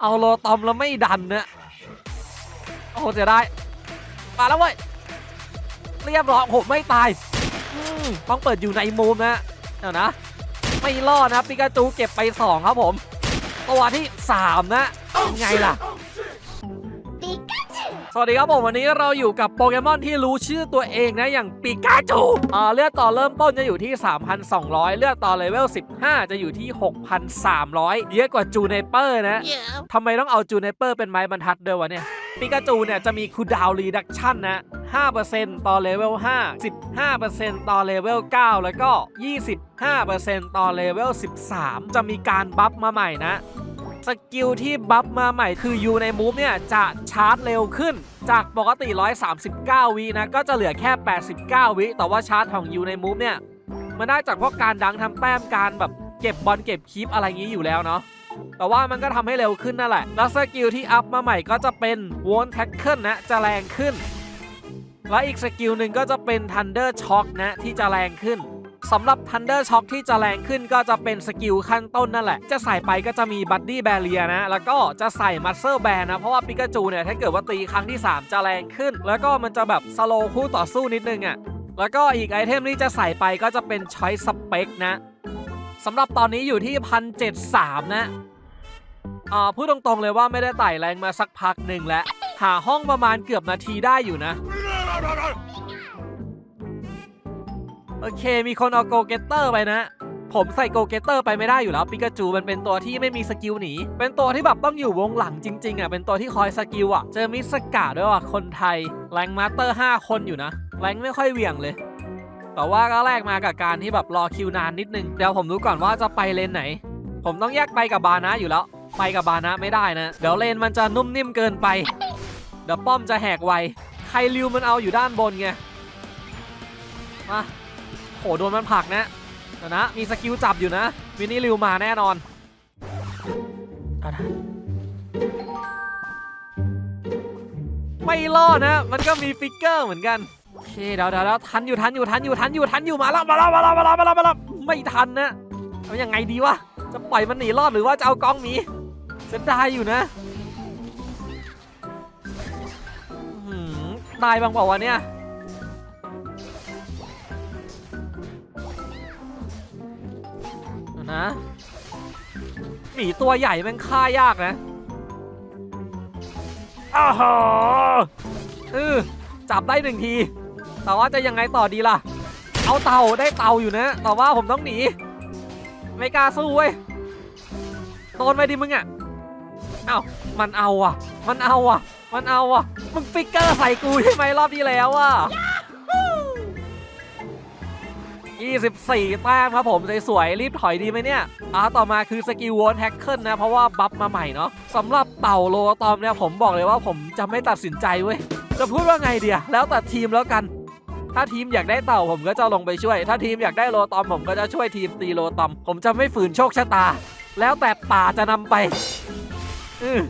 เอาโลตอมแล้วไม่ดันนะโอ้เสียดายมาแล้วเว้ยเรียบร้อยผมไม่ตายต้องเปิดอยู่ในมุมนะเดี๋ยวนะ ไม่รอดนะปิกาจูเก็บไป 2 ครับผมตัวที่ 3 นะยังไงล่ะ สวัสดีครับผมวันนี้เราอยู่กับโปเกมอนที่รู้ชื่อตัวเองนะอย่างปิกาจูอ่าเลือดต่อเริ่มต้นจะอยู่ที่ 3,200 เลือดต่อเลเวล 15 จะอยู่ที่ 6,300 เยอะกว่าจูเนเปอร์นะทำไมต้องเอาจูเนเปอร์เป็นไม้บรรทัดด้วยวะเนี่ยปิกาจูเนี่ยจะมีคูลดาวน์รีดักชันนะ 5%ต่อเลเวล 5 15%ต่อเลเวล 9 แล้วก็ 25%ต่อเลเวล 13 จะมีการบัฟมาใหม่นะ สกิลที่บัฟมาใหม่คือยูในมูฟเนี่ยจะชาร์จเร็วขึ้น จากปกติ 139 วินะ ก็จะเหลือแค่ 89 วิ แต่ว่าชาร์จของยูในมูฟเนี่ย มันได้จากพวกการดังทำแต้มการแบบเก็บบอลเก็บคีปอะไรงี้อยู่แล้วเนาะแต่ว่ามันก็ทำให้เร็วขึ้นนั่นแหละ แล้วสกิลที่อัพมาใหม่ก็จะเป็นวอนแท็กเกิลนะ จะแรงขึ้น และอีกสกิลหนึ่งก็จะเป็น Thunder Shock นะที่จะแรงขึ้น สำหรับ Thunder Shock ที่จะแรงขึ้นก็จะเป็นสกิลขั้นต้นนั่นแหละ จะใส่ไปก็จะมี Buddy Barrier นะ แล้วก็จะใส่ Muscle Band นะ เพราะว่าปิกาจูเนี่ย ถ้าเกิดว่าตีครั้งที่ 3 จะแรงขึ้น แล้วก็มันจะแบบสโลคู่ต่อสู้นิดนึงอะ่ะแล้วก็อีกไอเทมที่จะใส่ไปก็จะเป็น Choice Spec นะสำหรับตอนนี้อยู่ที่1,073นะอ่าพูดตรงๆเลยว่าไม่ได้ไต่แรงมาสักพักหนึ่งแล้วหาห้องประมาณเกือบนาทีได้อยู่นะ โอเค มีคนเอาโกเกตเตอร์ไปนะ ผมใส่โกเกตเตอร์ไปไม่ได้อยู่แล้วปิกาจูมันเป็นตัวที่ไม่มีสกิลหนี เป็นตัวที่แบบต้องอยู่วงหลังจริงๆอะ เป็นตัวที่คอยสกิลอะ เจอมิสกาด้วยว่ะ คนไทย แรงมาสเตอร์ 5 คนอยู่นะ แรงไม่ค่อยเหวี่ยงเลย แต่ว่าก็แลกมากับการที่แบบรอคิวนานนิดนึง เดี๋ยวผมรู้ก่อนว่าจะไปเลนไหน ผมต้องแยกไปกับบานะอยู่แล้ว ไปกับบานะไม่ได้นะ เดี๋ยวเลนมันจะนุ่มนิ่มเกินไป เดี๋ยวป้อมจะแหกไว ใครริวมันเอาอยู่ด้านบนไง มา โหโดนมันผลักนะเดี๋ยวนะ มีสกิลจับอยู่นะวินนี่ริวมาแน่นอนเอานะไม่รอดนะ มันก็มีฟิกเกอร์เหมือนกัน โอเคเดี๋ยวเดี๋ยวเดี๋ยวทันอยู่ทันอยู่ทันอยู่ทันอยู่ทันอยู่มาแล้วมาแล้วมาแล้วมาแล้วมาแล้วมาแล้วไม่ทันนะเอายังไงดีวะ จะปล่อยมันหนีรอดหรือว่าจะเอากองหนีเสียดายอยู่นะตายบางบอกว่าเนี่ย นะหมีตัวใหญ่แม่งฆ่ายากนะอ้าวโหเออจับได้หนึ่งที แต่ว่าจะยังไงต่อดีล่ะ เอาเต่าได้เต่าอยู่นะ แต่ว่าผมต้องหนี ไม่กล้าสู้เว้ย โดนไปดิมึงอะ เอ้า มันเอาอะ มันเอาอะ มันเอาอะ มึงฟิกเกอร์ใส่กูใช่ไหมรอบที่แล้วอะ 24 แต้มครับผมสวยๆรีบถอยดีไหมเนี่ยอ่าต่อมาคือสกิลวอนแท็กเกิลนะ เพราะว่าบัฟมาใหม่เนาะสำหรับเต่าโลตอมเนี่ยผมบอกเลยว่าผมจะไม่ตัดสินใจเว้ยจะพูดว่าไงเดียแล้วแต่ทีมแล้วกัน ถ้าทีมอยากได้เต่าผมก็จะลงไปช่วย ถ้าทีมอยากได้โลตอมผมก็จะช่วยทีมตีโลตอม ผมจะไม่ฝืนโชคชะตา แล้วแต่ป่าจะนำไปอือ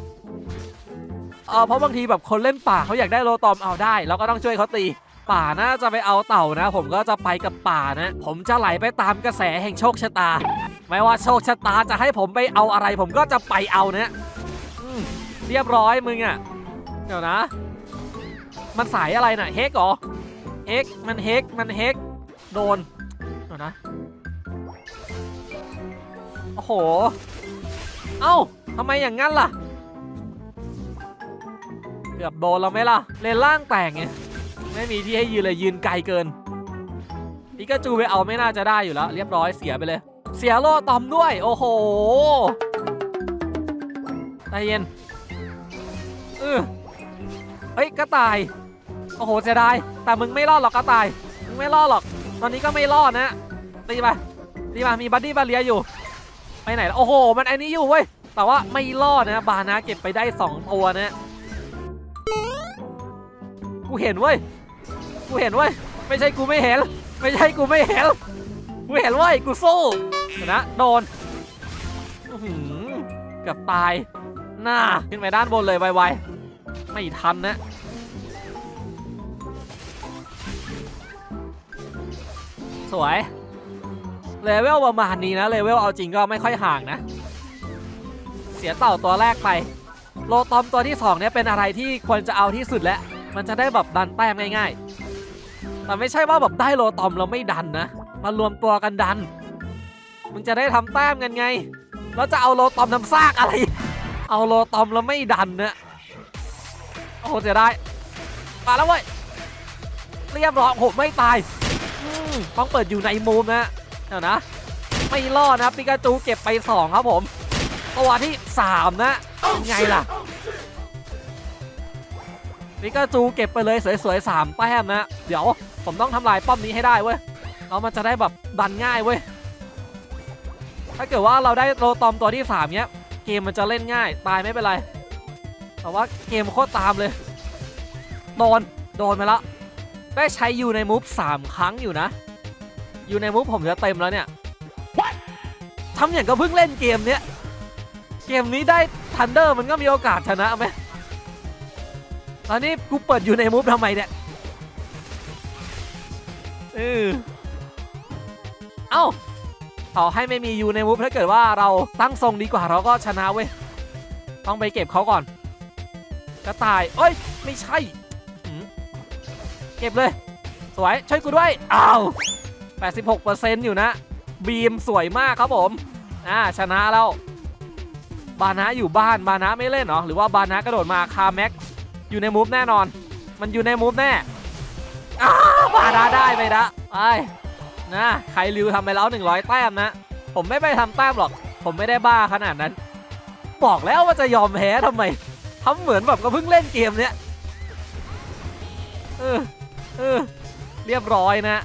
เออเพราะบางทีแบบคนเล่นป่าเขาอยากได้โลตอมเอาได้ แล้วก็ต้องช่วยเขาตี ป่าน่าจะไปเอาเต่านะ ผมก็จะไปกับป่านะ ผมจะไหลไปตามกระแสแห่งโชคชะตา ไม่ว่าโชคชะตาจะให้ผมไปเอาอะไร ผมก็จะไปเอานะเรียบร้อยมึงอะ่ะ เดี๋ยวนะ มันสายอะไรน่ะเฮกเหรอเฮกมันเฮกมันเฮกโดนเดี๋ยวนะ โอ้โห เอ้าทำไมอย่างงั้นล่ะ เกือบโดนแล้วไหมล่ะ เลนล่างแตกไง ไม่มีที่ให้ยืนเลยยืนไกลเกินปิกาจูไปเอาไม่น่าจะได้อยู่แล้ว เรียบร้อยเสียไปเลย เสียโลตอมด้วย โอ้โหใจเย็นเออเฮ้ยกระต่าย โอ้โหเสียดายแต่มึงไม่รอดหรอกกระต่าย มึงไม่รอดหรอก ตอนนี้ก็ไม่รอดนะตีไปตีมามีบัดดี้บาเลียอยู่ ไปไหนโอ้โห มันไอ้นี้อยู่เว้ย แต่ว่าไม่รอดนะ บานะเก็บไปได้ 2 ตัวนะ กูเห็นเว้ย กูเห็นเว้ยไม่ใช่กูไม่เห็น ไม่ใช่กูไม่เห็น กูเห็นเว้ยกูสู้นะโดนเกือบตายหน้าขึ้นไปด้านบนเลยไวๆไม่ทันนะสวยเลเวลประมาณนี้นะเลเวลเอาจริงก็ไม่ค่อยห่างนะ เสียเต่าตัวแรกไป โลตอมตัวที่สองเนี่ยเป็นอะไรที่ควรจะเอาที่สุดแล้วมันจะได้แบบดันแต้มง่ายๆ แต่ไม่ใช่ว่าแบบได้โลตอมแล้วไม่ดันนะมารวมตัวกันดันมึงจะได้ทำแต้มกันไง แล้วจะเอาโลตอมทำซากอะไร เอาโลตอมแล้วไม่ดันนะโอ้โหเสียดายมาแล้วเว้ยเรียบร้อยผมไม่ตายต้องเปิดอยู่ในมุมนะเดี๋ยวนะ ไม่รอดนะปิกาจูเก็บไป 2 ครับผมตัวที่ 3 นะไงล่ะปิกาจูเก็บไปเลยสวยๆ3แต้มนะ เดี๋ยว ผมต้องทำลายป้อมนี้ให้ได้เว้ยแล้วมันจะได้แบบดันง่ายเว้ยถ้าเกิดว่าเราได้โรตอมตัวที่3เนี้ยเกมมันจะเล่นง่าย ตายไม่เป็นไร แต่ว่าเกมโคตรตามเลย โดน โดนไปแล้วได้ใช้อยู่ในมูฟ3ครั้งอยู่นะ อยู่ในมูฟผมจะเต็มแล้วเนี่ยทำอย่างก็เพิ่งเล่นเกมเนี้ย เกมนี้ได้ทันเดอร์มันก็มีโอกาสชนะไหมตอนนี้กูเปิดอยู่ในมูฟทำไมเนี่ย เออเอ้าต่อให้ไม่มียูในมูฟถ้าเกิดว่าเราตั้งทรงดีกว่าเราก็ชนะเว้ย ต้องไปเก็บเขาก่อน กระต่ายเอ้ย ไม่ใช่ เก็บเลย สวย ช่วยกูด้วย อ้าว 86%อยู่นะ บีมสวยมากครับผม อ่า ชนะแล้ว บานะอยู่บ้าน บานะไม่เล่นเหรอ หรือว่าบานะกระโดดมาคาแม็กอยู่ในมูฟแน่นอน มันอยู่ในมูฟแน่อ้า วบานะได้ไปนะไปนะใครริวทำไปแล้ว 100 แต้มนะ ผมไม่ไปทำแต้มหรอก ผมไม่ได้บ้าขนาดนั้น บอกแล้วว่าจะยอมแพ้ทำไมทำเหมือนแบบก็เพิ่งเล่นเกมเนี้ยเออเออเรียบร้อยนะ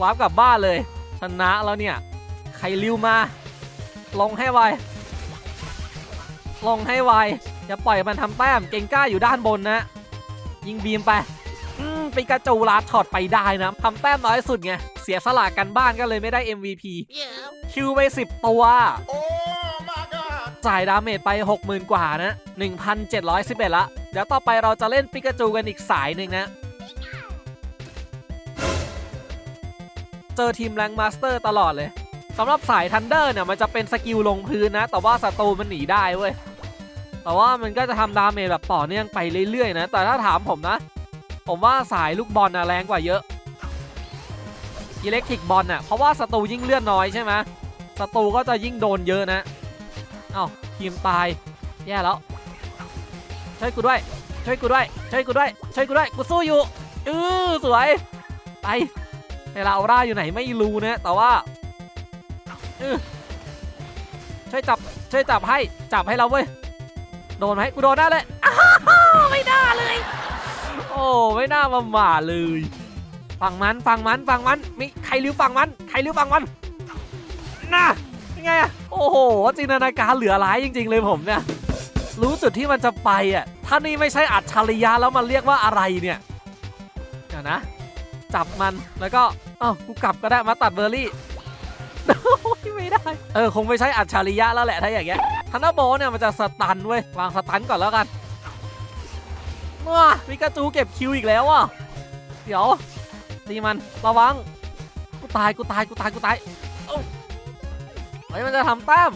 วาร์ปกลับบ้านเลย ชนะแล้วเนี่ย ใครริวมา ลงให้ไว ลงให้ไว อย่าปล่อยมันทำแต้ม เก่งกล้าอยู่ด้านบนนะ ยิงบีมไป ปิกาจูลาดช็อตไปได้นะทำแต้มน้อยสุดไง เสียสละกันบ้านก็เลยไม่ได้ MVP คิวไป 10 ตัวจ่ายดาเมจไป 60,000 กว่านะ 1,711 ละ เดี๋ยวต่อไปเราจะเล่นปิกาจูกันอีกสายหนึ่งนะ เจอทีมแรงมาสเตอร์ตลอดเลยสำหรับสายทันเดอร์เนี่ยมันจะเป็นสกิลลงพื้นนะ แต่ว่าศัตรูมันหนีได้เว้ยแต่ว่ามันก็จะทำดาเมจแบบต่อเนื่องไปเรื่อยๆนะ แต่ถ้าถามผมนะ ผมว่าสายลูกบอลนะแรงกว่าเยอะอิเล็กทริกบอลน่ะเพราะว่าศัตรูยิ่งเลื่อนน้อยใช่ไหมศัตรูก็จะยิ่งโดนเยอะนะเอ้าทีมตายแย่แล้วช่วยกูด้วยช่วยกูด้วยช่วยกูด้วยช่วยกูด้วยกูสู้อยู่อือสวยไปเวลาเอาร่าอยู่ไหนไม่รู้นะแต่ว่าอือช่วยจับช่วยจับให้จับให้เราเว้ยโดนไหมกูโดนได้เลยไม่น่าเลย โอ้ไม่น่ามาหมาเลยฝั่งมันฝั่งมันฝั่งมันมีใครริ้วฝั่งมันใครริ้วฝั่งมันน่ะยังไงอะโอ้โหจินตนาการเหลือร้ายจริง ๆ เลยผมเนี่ยรู้จุดที่มันจะไปอะถ้านี่ไม่ใช่อัจฉริยะแล้วมันเรียกว่าอะไรเนี่ยเดี๋ยวนะ จับมันแล้วก็เอ้ากูกลับก็ได้มาตัดเบอร์รี่ไม่ได้ เออ คงไม่ใช่อัจฉริยะแล้วแหละถ้าอย่างเงี้ยทันนาโบเนี่ยมันจะสตันเว้ยวางสตันก่อนแล้วกัน ว้ามิกาจูเก็บคิวอีกแล้วอะ เดี๋ยวตีมันระวัง กูตายกูตายกูตายกูตายเฮ้ยมันจะทำแต้ม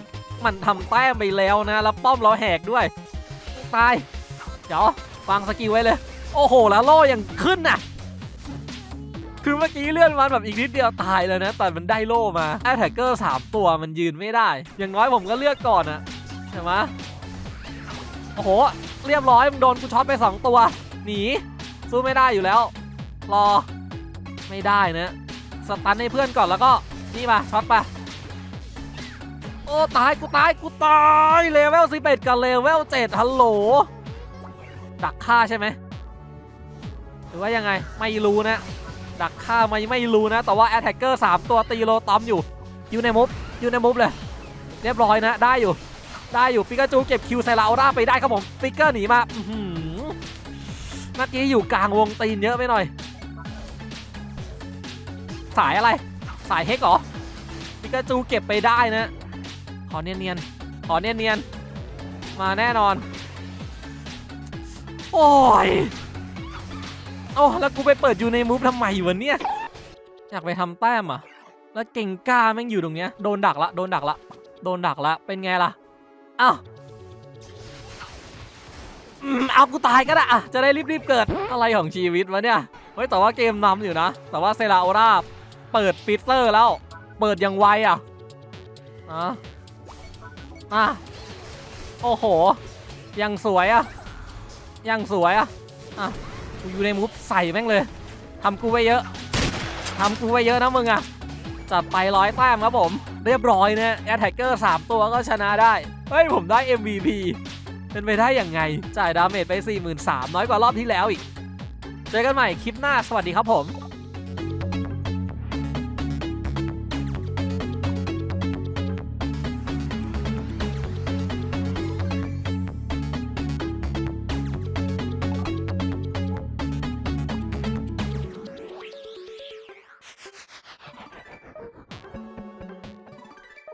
มันทำแต้มไปแล้วนะแล้วป้อมเราแหกด้วย ตาย เดี๋ยววางสกิลไว้เลย โอ้โหแล้วโล่ยังขึ้นน่ะ คือเมื่อกี้เลื่อนมันแบบอีกนิดเดียวตายเลยนะ แต่มันได้โล่มาแอตแทกเกอร์สามตัวมันยืนไม่ได้ อย่างน้อยผมก็เลือกก่อนนะใช่ไหม โอ้โห เรียบร้อยมันโดนกูช็อตไปสองตัว หนี สู้ไม่ได้อยู่แล้ว รอ ไม่ได้นะสตันให้เพื่อนก่อนแล้วก็ นี่มาช็อตไปโอ้ ตาย กูตาย กูตายเลเวล11กับเลเวล7ฮัลโหล ดักฆ่าใช่ไหมหรือว่ายังไงไม่รู้นะ ดักฆ่าไม่ไม่รู้นะ แต่ว่าแอตแทกเกอร์3ตัวตีโลตอมอยู่ อยู่ในมุฟอยู่ในมุฟเลย เรียบร้อยนะ ได้อยู่ ได้อยู่ปิกาจูเก็บคิวไซราออร่าไปได้ครับผมปิกเกอร์หนีมาอื้อหือเมื่อกี้อยู่กลางวงตีนเยอะไปหน่อย สายอะไร สายเฮกเหรอปิกาจูเก็บไปได้นะ ขอเนียนๆ ขอเนียนๆ มาแน่นอน โอ้ยโอ้แล้วกูไปเปิดอยู่ในมูฟทำไมวะเนี่ย อยากไปทำแต้มอะ แล้วเก่งกล้าแม่งอยู่ตรงเนี้ย โดนดักละ โดนดักละ โดนดักละ เป็นไงล่ะ อ้าวอืมเอากูตายก็ได้อะจะได้รีบๆเกิดอะไรของชีวิตวะเนี่ยเฮ้ยแต่ว่าเกมนำอยู่นะ แต่ว่าเซราโอราเปิดฟิตเตอร์แล้ว เปิดยังไวอะอะอะโอ้โห ยังสวยอะ ยังสวยอะอะกูอยู่ในมูฟใส่แม่งเลยทำกูไว้เยอะทำกูไว้เยอะนะมึงอะจัดไปร้อยแต้มครับผม เรียบร้อยเนี่ยแอตแทกเกอร์3ตัวก็ชนะได้ เฮ้ย ผมได้ MVP เป็นไปได้ยังไง จ่ายดาเมจไป 43,000 น้อยกว่ารอบที่แล้วอีก เจอกันใหม่คลิปหน้า สวัสดีครับผม